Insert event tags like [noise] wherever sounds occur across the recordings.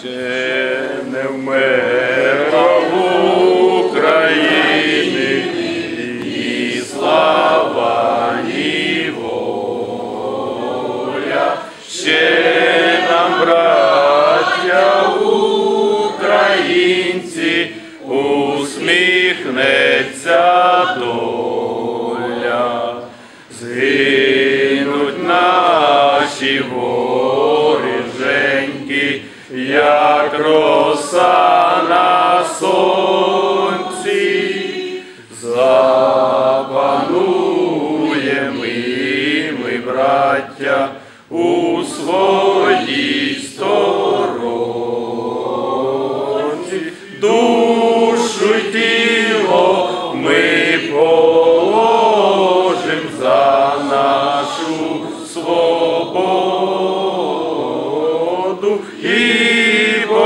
ще не вмерла в Україні і слава, і воля, ще нам, браття українці, усміхнеться доля. Згинуть наші воріженьки, як роса на сонці, запануємо ми, браття, у своїй сторонці, душу й тіло ми положим за нашу свободу. І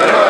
роду. [laughs] Героям